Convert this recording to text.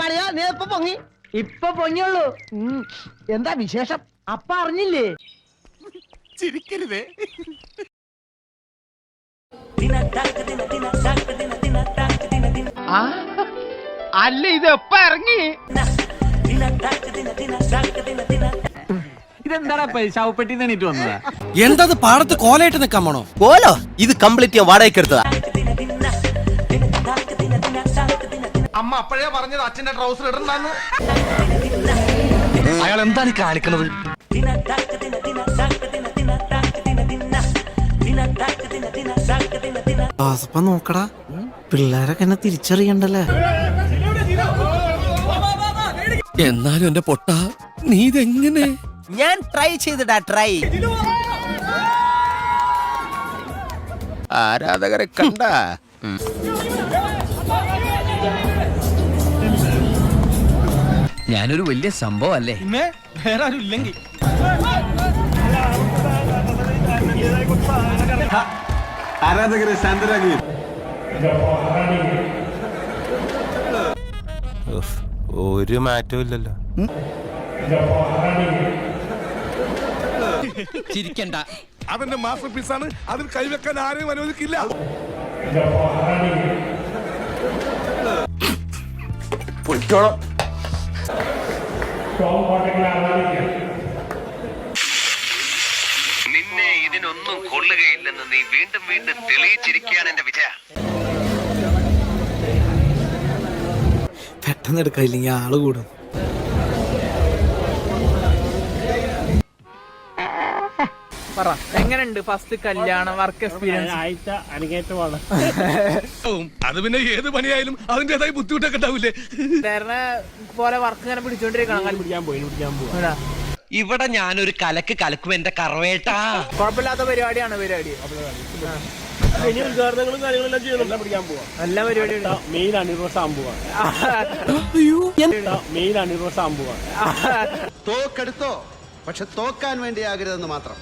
മണിയാ നീ ഇപ്പൊ പൊങ്ങി? ഇപ്പൊ പൊങ്ങിയുള്ളൂ. ഉം. എന്താ വിശേഷം? അപ്പ അറിഞ്ഞില്ലേ? ചിരിക്കരുതേ. അല്ല ഇത് എപ്പ ഇറങ്ങി? ഇതെന്താടാ ശവപ്പെട്ടി എണീറ്റ് വന്നതാ? എന്താ പാടത്ത് കോലായിട്ട് നിക്കാൻ പോണോ? കോലോ? ഇത് കംപ്ലീറ്റ് ഞാൻ വാടകയ്ക്ക് എടുത്തതാ. അമ്മ അപ്പോഴേ പറഞ്ഞത് അച്ഛന്റെ ട്രൗസർ ഇടണ്ടെന്ന്. അയാൾ എന്താണ് കാണിക്കുന്നത്? ദാസപ്പ നോക്കടാ. പിള്ളേരൊക്കെ എന്നെ തിരിച്ചറിയണ്ടല്ലേ? എന്നാലും എന്റെ പൊട്ട നീ ഇതെങ്ങനെ? ഞാൻ ട്രൈ ചെയ്തിടാ ട്രൈ ആരാധകരെ കണ്ട? ഞാനൊരു വലിയ സംഭവം അല്ലേ പിന്നെ വേറെ ആരും ഇല്ലെങ്കിൽ. ആരാധകരെ ശാന്തരാഗി ഒരു മാറ്റവും ഇല്ലല്ലോ. ചിരിക്കണ്ട. അതെന്റെ മാസ്റ്റർ പീസാണ് അതിൽ കൈവെക്കാൻ ആരെയും അനുവദിക്കില്ല. പൊയ്ക്കോളാം. നിന്നെ ഇതിനൊന്നും കൊള്ളുകയില്ലെന്ന് നീ വീണ്ടും വീണ്ടും തെളിയിച്ചിരിക്കുകയാണ് എന്റെ വിജയ. പെട്ടെന്ന് എടുക്കാൻ ഇല്ലെങ്കിൽ ആൾ കൂടും. പറ. എങ്ങനെയുണ്ട് ഫസ്റ്റ് കല്യാണം വർക്ക് എക്സ്പീരിയൻസ് അത് പിന്നെ ഏത് പണിയായാലും അതിന്റേതായ ബുദ്ധിമുട്ടൊക്കെ ഉണ്ടാവില്ലേ? പോലെ വർക്ക് ഇങ്ങനെ പിടിച്ചോണ്ടിരിക്കണം. പിടിക്കാൻ പോയി പിടിക്കാൻ പോവാ. ഇവിടെ ഞാനൊരു കലക്ക് കലക്കും എന്റെ കറവേട്ടാ. കുഴപ്പമില്ലാത്ത പരിപാടിയാണ് പരിപാടി. നല്ല പരിപാടി മെയിലാണ് ഇപ്പൊ സംഭവം മെയിലാണ് ഇപ്പൊ സംഭവം തോക്കെടുത്തോ പക്ഷെ തോക്കാൻ വേണ്ടിയാകരുതെന്ന് മാത്രം.